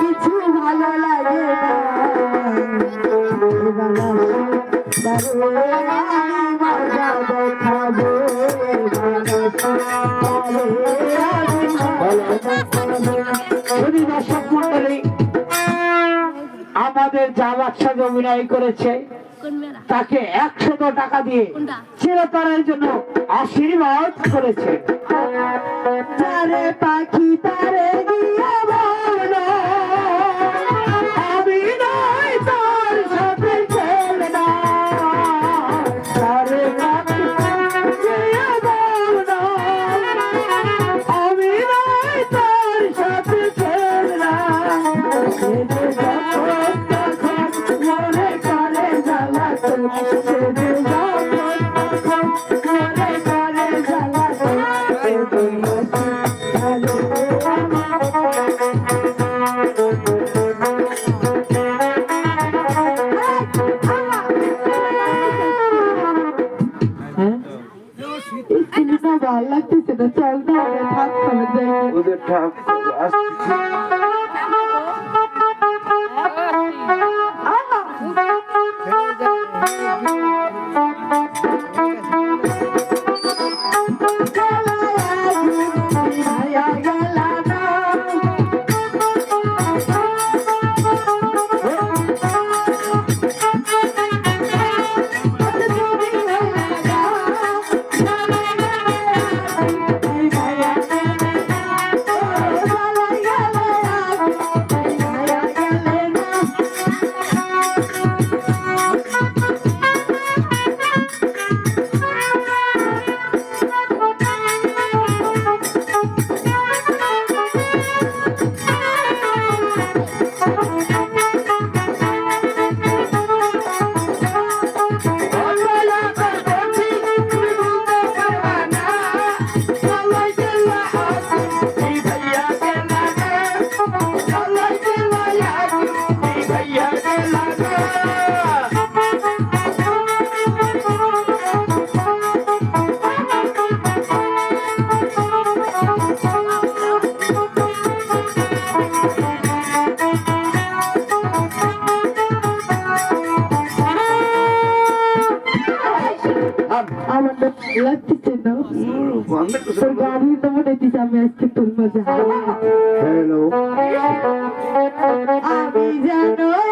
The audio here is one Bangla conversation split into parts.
কিছু ভালো লাগে আমাদের যা বাচ্চাকে অভিনয় করেছে। তাকে একশত টাকা দিয়ে চিরতরের জন্য আশীর্বাদ করেছে। পাখি Hello.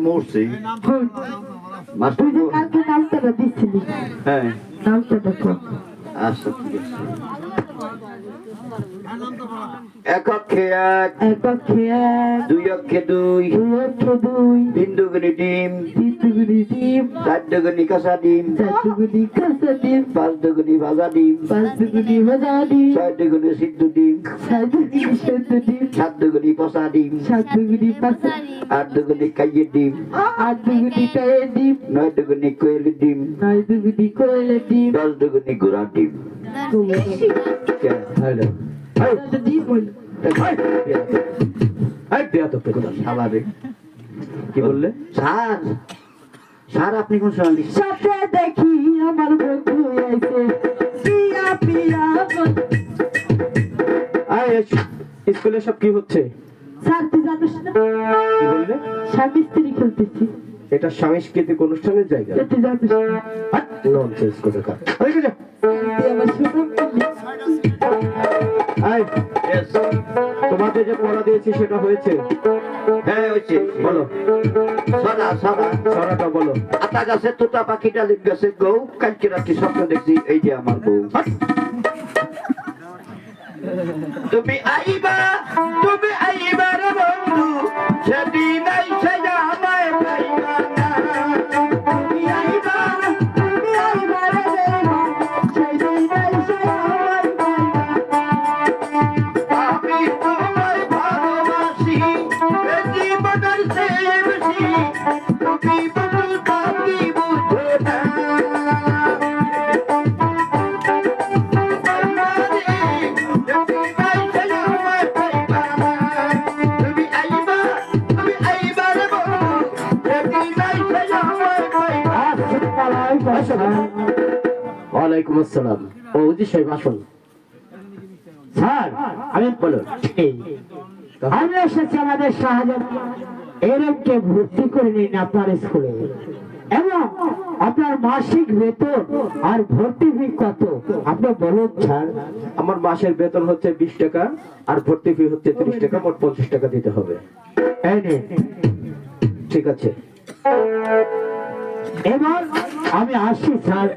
মরছি। মাস্টার তুই যে কালকে নামটাটা দিচ্ছিলি? হ্যাঁ। নামটা দেখো। আচ্ছা ঠিক আছে। এক অক্ষে এক এক অক্ষে এক দুই অক্ষে দুই দুই অক্ষে দুই তিন দুগুনি ডিম দুগুনি ডিম চার কাঁচা ডিম চার কাঁচা ডিম পাঁচ দুগুনি ভাজা ডিম পাঁচ দুগুনি ভাজা ডিম ছয় দুগুনি সিদ্ধ ডিম ছয় দুগুনি সেদ্ধ ডিম সাত পচা ডিম সাত দুগুনি পাঁচা আট কাইয়ের ডিম আট কায়ের ডিম নয় দুগুনি কোয়েলের ডিম নয় কোয়েলের ডিম। দশ ঘোড়ার ডিম। হ্যালো। স্বাভাবিক। কি বললে? স্যার স্যার আপনি কোন সময় সাথে দেখি আমার বন্ধু আইছে পিয়া পিয়া। আয় স্কুলে সব কি হচ্ছে? স্যার তুই জানিস না? কি বললে? স্বামী স্ত্রী খেলতেছি। এটা সাংস্কৃতিক অনুষ্ঠানের জায়গা। যেতে যাবে ননসেন্স করে কাজ ওইদিকে যা। তোমাদের যে পড়া দিয়েছি সেটা হয়েছে। হ্যাঁ হয়েছে। বলো। সরা সরা সরাটা বলো। আতা গাছে তোতা পাখিটা লিপ গাছে। গৌ কালকে রাত্রি স্বপ্ন দেখছি এই যে আমার বউ। তুমি আইবা তুমি আইবা রে বন্ধু সেদিন আইসে ওয়ালাইকুম আসসালাম। ও সাহেব আসুন। স্যার আমি বলুন। আমি এসেছি আমাদের শাহজাহান। ভর্তি করে নিন আপনার স্কুলে। এবং আপনার মাসিক বেতন আর ভর্তি ফি কত? আপনি বলুন স্যার। আমার মাসের বেতন হচ্ছে বিশ টাকা আর ভর্তি ফি হচ্ছে ত্রিশ টাকা মোট পঞ্চাশ টাকা দিতে হবে। ঠিক আছে। এবার আমি আসি স্যার।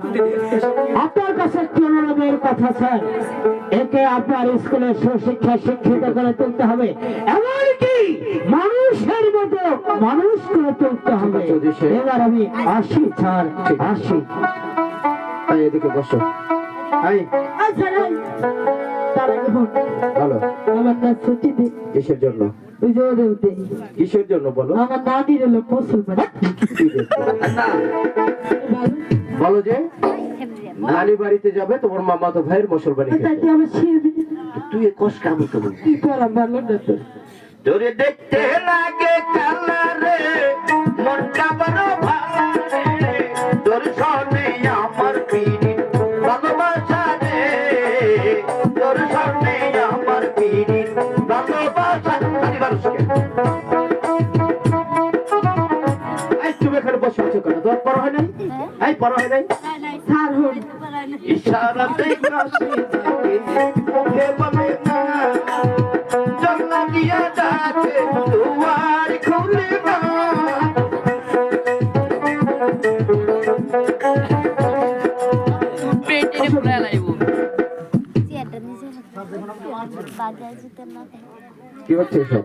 আপনার কাছে একটি অনুরোধের কথা স্যার। একে আপনার স্কুলে সুশিক্ষা শিক্ষিত করে তুলতে হবে। এমনকি মানুষের মতো মানুষ করে তুলতে হবে। যদি এবার আমি আসি স্যার। আসি এদিকে বসো। আচ্ছা হন আমার না ছুটি দে। কিসের জন্য? কিসের জন্য বলো? আমার দাদির হলো মুসলমান। বলো যে নানি বাড়িতে যাবে তোমার মামা তো ভাইয়ের মুসলমানি তাই কষ্ট কামড় কেমন কি করা ভালো না তোর তোরে দেখতে লাগে কেন তোমার হয়। নাই? পড়া হয় নাই। স্যার হন ইশারাতে কাশি কে বলে না। জন্না দিয়া ডাকে দুয়ার খুলে না। পেটের পুরা লাইব। কি হচ্ছে সব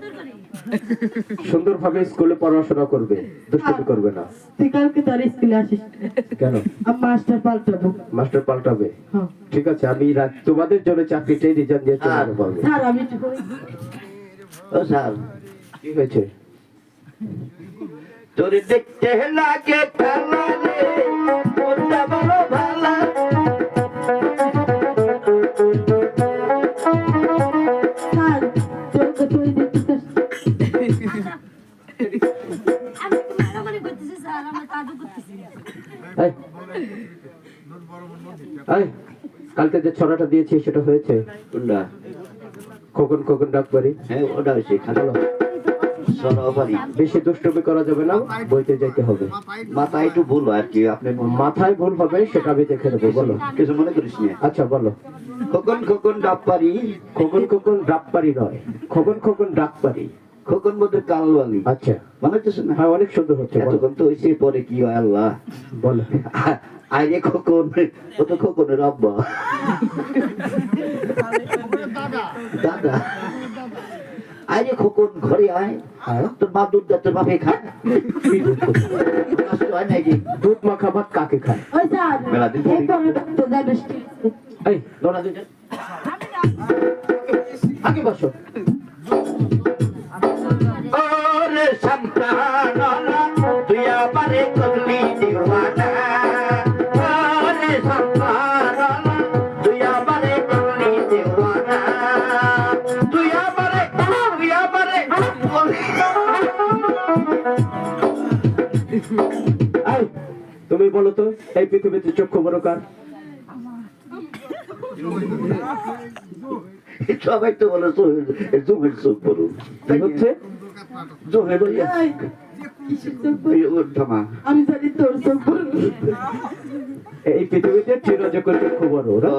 সুন্দরভাবে স্কুলে পড়াশোনা করবে দুষ্টুমি করবে না। তুই কালকে তার স্কুলে আসিস। কেন? আমি মাস্টার পাল্টাবো। মাস্টার পাল্টাবে? হ্যাঁ। ঠিক আছে আমি রাত- তোমাদের জন্য চাকরিটাই রিজার্ভ দিয়ে চলে যাব স্যার আমি। ও স্যার। কি হয়েছে? তোর দেখতে লাগে রে মনটা বড় ভালো ছড়াটা দিয়েছি সেটা হয়েছে? কোনটা? খোকন খোকন ডাকবাড়ি হ্যাঁ ওটা হয়েছে খালো। বেশি দুষ্টুমি করা যাবে না বইতে যাইতে হবে। মাথা একটু ভুল আর কি আপনি মাথায় ভুল হবে সেটা আমি দেখে নেব বলো। কিছু মনে করিস আচ্ছা বলো। খোকন খোকন ডাপ্পারি খোকন খোকন ডাকপারি নয়। খোকন খোকন ডাকপারি খোকন মধ্যে কালওয়ালি। আচ্ছা। মনে হচ্ছে হ্যাঁ অনেক সুন্দর হচ্ছে বলো। এতক্ষণ তো হয়েছে পরে কি হয় আল্লাহ? বলো। আরে খোকন ও তো খোকনের আব্বা। দাদা। আরে খোকন ঘরে আয়। হ্যাঁ। তোর মা দুধ তোর বাপে খায়। কি দুধ করতে? কষ্ট নাকি? দুধ মাখা ভাত কাকে খায়? মেলা দিন এই লোনা দুইটা আগে বসো। ওরে তুই আমারে করলি দিওয়ানা। ওরে সম্প্রাণলা তুই আমারে করলি দিওয়ানা। তুই আমারে তুই আমারে তুমি বলো তো এই পৃথিবীতে চক্ষু বড় কার? সবাই তো বলে চোখ বড় হচ্ছে? বড়? এই আমি জানি তোর চোখ এই পৃথিবীতে চিরজগতের ওরা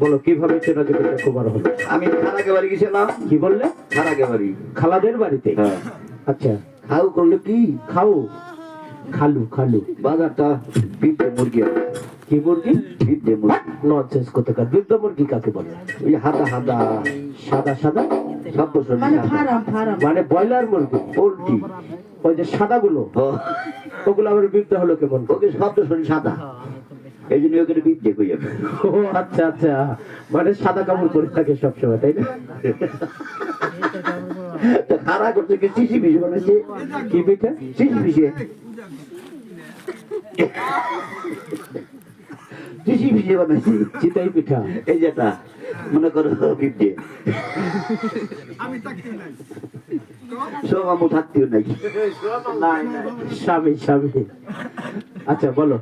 বলো কীভাবে চিরজগতের চক্ষু বড় হলো আমি খালাকে বাড়ি গেছিলাম কি বললে খালাকে বাড়ি খালাদের বাড়িতে হ্যাঁ আচ্ছা খাও করল কি খাও খালু খালু। বাজারটা বিপদে মুরগি কি মুরগি? বিপদে মুরগি। ননসেন্স কোথাকার? বৃদ্ধ মুরগি কাকে বলে? ওই হাদা হাদা সাদা সাদা? সব বছর মানে ফারাম ফারাম। মানে ব্রয়লার মুরগি পোল্ট্রি। ওই যে সাদাগুলো ও, ওগুলো আবার বৃদ্ধ হলো কেমন করে? ওকে শব্দ শুনি সাদা। এই জন্য ওকে বিপদে কই যাবে ও আচ্ছা আচ্ছা। মানে সাদা কাপড় পরে থাকে সবসময় তাই না? খারা করতে গিয়ে চিঠি পিসে বানাইছে। কি পিঠা চিঠি পিসে পিসে বানাইছে চিতাই পিঠা। এই যেটা মনে করো বিপদে সব আমু থাকতেও নাকি স্বামী স্বামী। আচ্ছা বলো।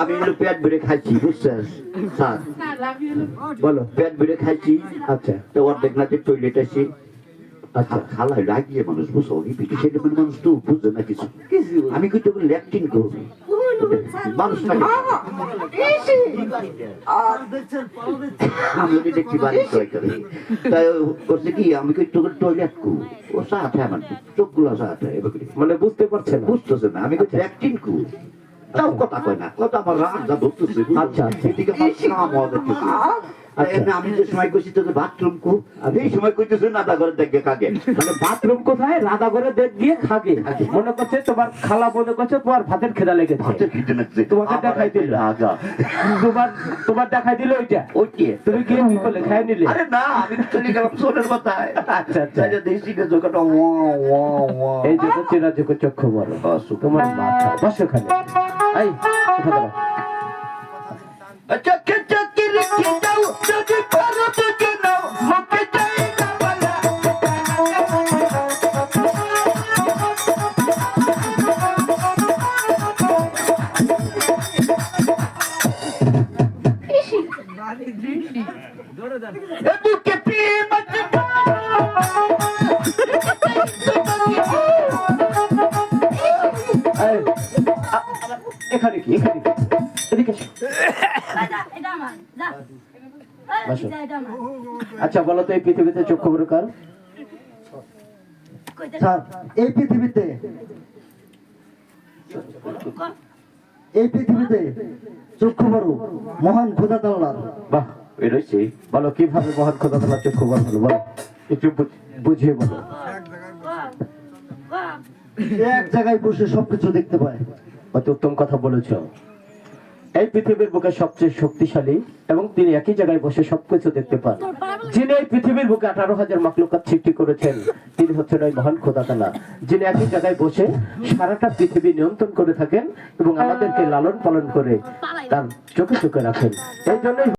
আমি হলো পেট ভরে খাচ্ছি বুঝছেন স্যার আমি বলো পেট ভরে খাচ্ছি আচ্ছা তো অর্ধেক না যে টয়লেট আছে। আচ্ছা খালাই লাগিয়ে মানুষ বুঝো এই পিঠে সেটা মানে মানুষ তো বুঝছে না কিছু। আমি কিন্তু ল্যাকটিন করব। আমি ওকে দেখছি বাড়ি টয় করে তাই ও করছে কি আমি কিন্তু টয়লেট কু? ও সাথে আমার চোখগুলো সাথে। মানে বুঝতে পারছে না। বুঝতেছে না আমি ল্যাকটিন কু? তাও কথা কয় না কথা আমার রাগ যা ধরতেছে আচ্ছা, আমার কাম আচ্ছা। আমি যে সময় কইছি তোদের বাথরুম কু এই সময় কইতেছে না দা দেখবে কাকে? মানে বাথরুম কোথায়? রাধা করে দেখ গিয়ে খাগে। মনে করছে তোমার খালা মনে করছে তোমার ভাতের খেদা লেগেছে। হাতে খিদে লাগছে। তোমাকে দেখাই দিল। আগা তোমার তোমার দেখাই দিল ওইটা। ওকে তুমি গিয়ে কি করলে খাই নিলে। আরে না আমি চলে গেলাম সোনের কথায় আচ্ছা আচ্ছা। তাই যে দেশি কে জোকাটা ওয়া ওয়া ওয়া এই যে চেনা চক্ষু বলো। তোমার মাথা বসো খালি এই দাও যদি পারো এখানে কি? এখানে কি? এদিকে আচ্ছা বলো তো এই পৃথিবীতে চক্ষু বড় কার এই পৃথিবীতে। এই পৃথিবীতে চক্ষু বড় মহান খোদা তাল্লার বাহ ওই রয়েছে। বলো কীভাবে মহান খোদা তোমার চক্ষু বড় হলো? বলো একটু বুঝিয়ে বলো। এক জায়গায় বসে সবকিছু দেখতে পায়। অতি উত্তম কথা বলেছ। এই পৃথিবীর বুকে সবচেয়ে শক্তিশালী এবং তিনি একই জায়গায় বসে সবকিছু দেখতে পান। যিনি এই পৃথিবীর বুকে আঠারো হাজার মাকলুকাত সৃষ্টি করেছেন, তিনি হচ্ছেন ওই মহান খোদা তালা যিনি একই জায়গায় বসে সারাটা পৃথিবী নিয়ন্ত্রণ করে থাকেন এবং আমাদেরকে লালন পালন করে তার চোখে চোখে রাখেন। এই জন্যই